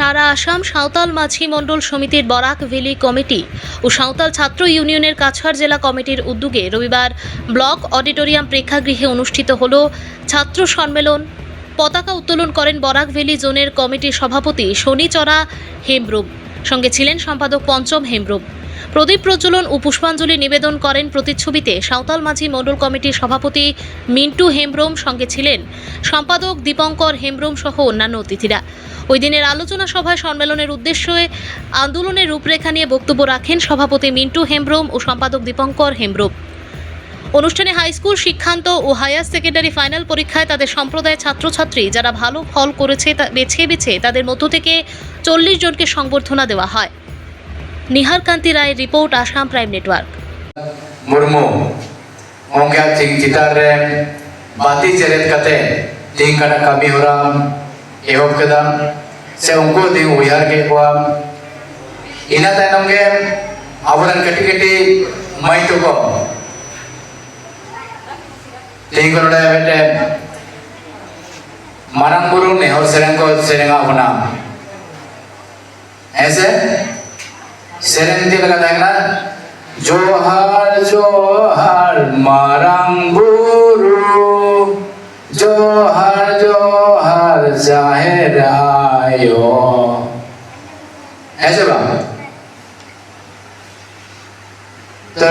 সারা আসাম সাঁওতাল মাঝি মণ্ডল সমিতির বরাক ভ্যালি কমিটি ও সাঁওতাল ছাত্র ইউনিয়নের কাছাড় জেলা কমিটির উদ্যোগে রবিবার ব্লক অডিটোরিয়াম প্রেক্ষাগৃহে অনুষ্ঠিত হল ছাত্র সম্মেলন। পতাকা উত্তোলন করেন বরাক ভ্যালি জোনের কমিটির সভাপতি শনিচরা হেমব্রুম। সঙ্গে ছিলেন সম্পাদক পঞ্চম হেমব্রুম। প্রদীপ প্রজ্বলন ও পুষ্পাঞ্জলি নিবেদন করেন প্রতিচ্ছবিতে সাঁওতাল মাঝি মণ্ডল কমিটির সভাপতি মিন্টু হেমব্রম সঙ্গে ছিলেন সম্পাদক দীপঙ্কর হেমব্রম সহ অন্যান্য অতিথিরা। ওই দিনের আলোচনা সভায় সম্মেলনের উদ্দেশ্যে আন্দোলনের রূপরেখা নিয়ে বক্তব্য রাখেন সভাপতি মিন্টু হেমব্রম ও সম্পাদক দীপঙ্কর হেমব্রম। অনুষ্ঠানে হাইস্কুল শিক্ষান্ত ও হায়ার সেকেন্ডারি ফাইনাল পরীক্ষায় তাদের সম্প্রদায়ের ছাত্রছাত্রী যারা ভালো ফল করেছে বেছে বেছে তাদের মধ্য থেকে চল্লিশ জনকে সংবর্ধনা দেওয়া হয়। Nihar Kanti Roy report Assam prime network Murmu মঙ্গা চিং চিতার রে বাতি চেরেত কাতে তিন কাটা কামি হরাম এহব কেদাম সে উনকো দিন উইহার কে কোয়াম ইনা তাইনম গে আবরণ কেটে কেটে মাই তো কম তিন কোনটা বেটে মারাং গুরু নেহর সেরেঙ্গ সেরেঙ্গা হনাম ऐसे सेरेंग दी लगा देखना जोहार जोहार मारंग गुरु जोहार जोहार जाहिर आयो ऐसे बात তো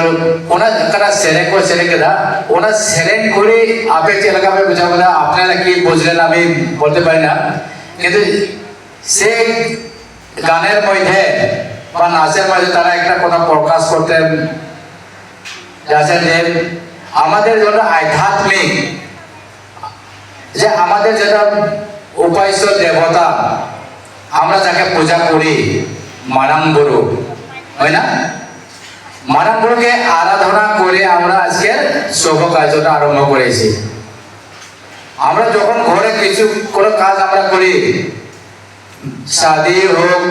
ওনা কারা সেরেং করে সেরেং কেদা ওনা সেরেং করে আপে কে লাগাবে বুঝা বুঝা আপনারা কি বুঝলেন আমি বলতে পারি না কিন্তু সে গানের মধ্যে বা নাচের মধ্যে তারা একটা কথা প্রকাশ করতেন যে আমাদের জন্য আধ্যাত্মিক, যে আমাদের যেটা উপাস্য দেবতা, আমরা যাকে পূজা করি মারাম গুরু, হয় না? মারাম গুরুকে আরাধনা করে আমরা আজকে শুভ কার্যটা আরম্ভ করেছি। আমরা যখন ঘরে কিছু, কোনো কাজ আমরা করি, শাদি হোক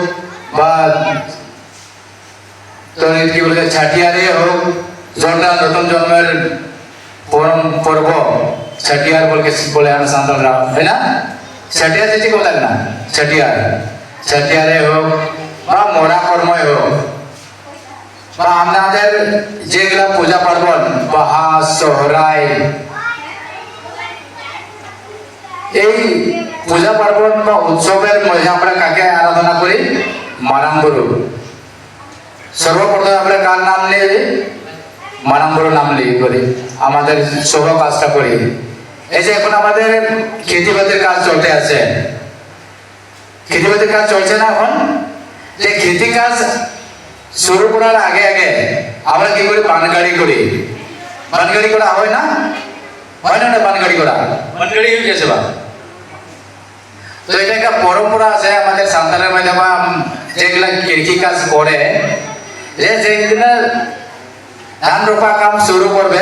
বা তোর কি বলে ছাটিয়ারে হোক জন্ডা নতুন জন্মের পরম পর্ব ছাটিয়ার বলকে বলে আমরা সান্তালরা তাই না? ছাটিয়ার যেটি কথা না, ছাটিয়ার। ছাটিয়ারে হোক বা মরা কর্মই হোক, বা আমাদের যেগুলা পূজা পার্বণ, বাহা, সোহরাই, এই পূজা পার্বণ বা উৎসবের মধ্যে আমরা কাকে আরাধনা করি? মারাম্বরু সর্বপ্রথমে আমরা কার নাম নিয়ে মারাম্বরু নাম লিয়ে করি। আমাদের শুভ কাজটা করি। এই যে এখন আমাদের খেতিবাতির কাজ চলতে আছে। খেতিবাতির কাজ চলছে না এখন? যে খেতি কাজ শুরু করার আগে আগে আমরা কি করি? পানগাড়ি করি। পানগাড়ি করা হয় না? হয় না না পানগাড়ি করা। পানগাড়ি হয়ে গেছে বা? তো এটা একটা পরম্পরা আছে আমাদের সান্তালের মধ্যে বা যেগুলা কৃষি কাজ করে যে যেদিন ধান রোপা কাম শুরু করবে,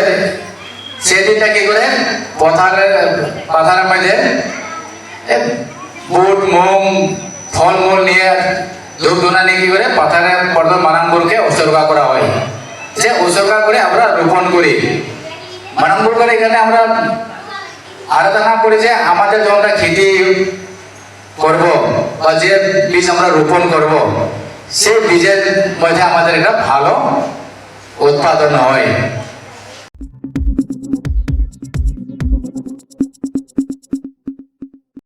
সেদিনটা কি করে? পথারের পাথারের মধ্যে বুট মুগ ফলমূল নিয়ে ধূপ ধুনা নিয়ে কি করে? পাথারে পর্দম মানাঙ্গুরকে করা হয়। যে উৎসর্গা করে আমরা রোপণ করি। মানাঙ্গুর করে এখানে আমরা আরাধনা করি যে আমাদের যখন করব বা যে বীজ আমরা রোপণ করব সেই বীজের মধ্যে আমাদের একটা ভালো উৎপাদন হয়।